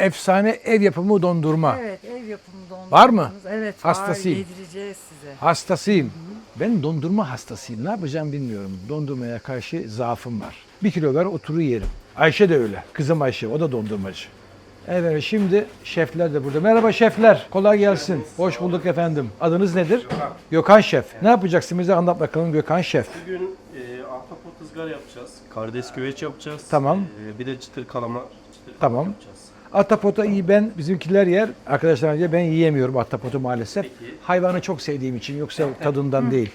efsane ev yapımı dondurma. Evet, ev yapımı dondurmamız. Var mı? Evet, Hastasıyım. var. Yedireceğiz size. Hastasıyım. Ben dondurma hastasıyım. Ne yapacağım bilmiyorum. Dondurmaya karşı zaafım var. Bir kilo ver oturur yerim. Ayşe de öyle. Kızım Ayşe. O da dondurmacı. Evet şimdi şefler de burada. Merhaba şefler. Kolay gelsin. Hoş bulduk efendim. Adınız nedir? Gökhan Şef. Ne yapacaksın bize anlat bakalım Gökhan Şef. Bugün e, ahtapot ızgara yapacağız. Karides güveç yapacağız. Tamam. E, bir de çıtır kalama çıtır Tamam. yapacağız. Ahtapota iyi ben bizimkiler yer. Arkadaşlar önce ben yiyemiyorum ahtapotu maalesef. Peki. Hayvanı çok sevdiğim için yoksa tadından değil.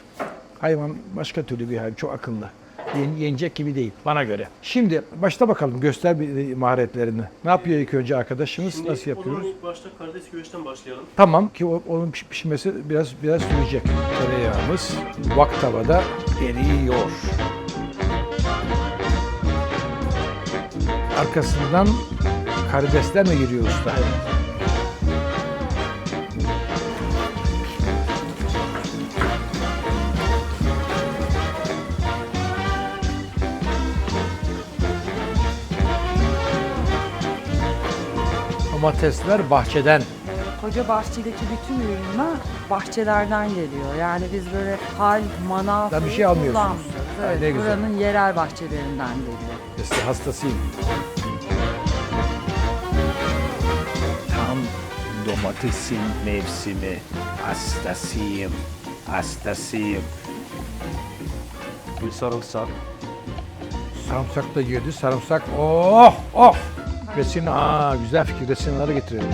Hayvan başka türlü bir hayvan. Çok akıllı. Yen- yenecek gibi değil bana göre. Şimdi başta bakalım göster bir maharetlerini. Ne yapıyor ilk önce arkadaşımız? Şimdi Nasıl yapıyoruz? ilk başta karides güveçten başlayalım. Tamam ki o- onun piş- pişmesi biraz biraz sürecek. Tereyağımız wok tavada eriyor. Arkasından karidesler mi giriyor usta? Domatesler bahçeden. Koca bahçedeki bütün ürünler bahçelerden geliyor. Yani biz böyle hal, manav bir şey almıyorsunuz. kullanmıyoruz. Ha, Evet, güzel. buranın yerel bahçelerinden geliyor. İşte hastasıyım. Tam domatesin mevsimi. Hastasıyım. Hastasıyım. Bir sarımsak. Sarımsak da girdi. Sarımsak. Oh! Oh! Resin, aa güzel fikir. Resimleri getirelim.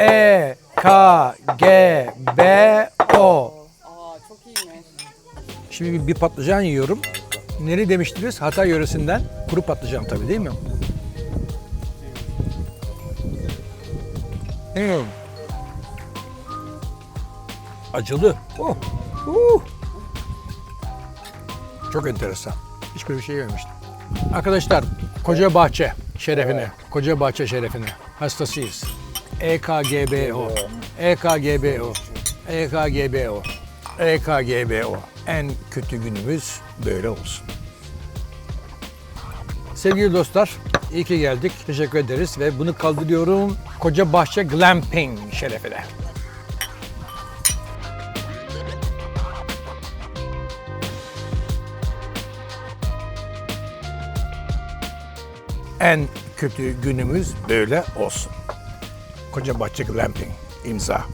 E, K, G, B, O. Şimdi bir, bir patlıcan yiyorum. Neri demiştiniz? Hatay yöresinden. Kuru patlıcan tabii değil mi? Yiyorum. Acılı. Oh. Uh. Çok enteresan. Hiç böyle bir şey yememiştim. Arkadaşlar koca bahçe şerefine, koca bahçe şerefine hastasıyız. EKGBO, EKGBO, EKGBO, EKGBO. En kötü günümüz böyle olsun. Sevgili dostlar, iyi ki geldik. Teşekkür ederiz ve bunu kaldırıyorum Koca Bahçe Glamping şerefine. En kötü günümüz böyle olsun. Koca Bahçe Glamping imza.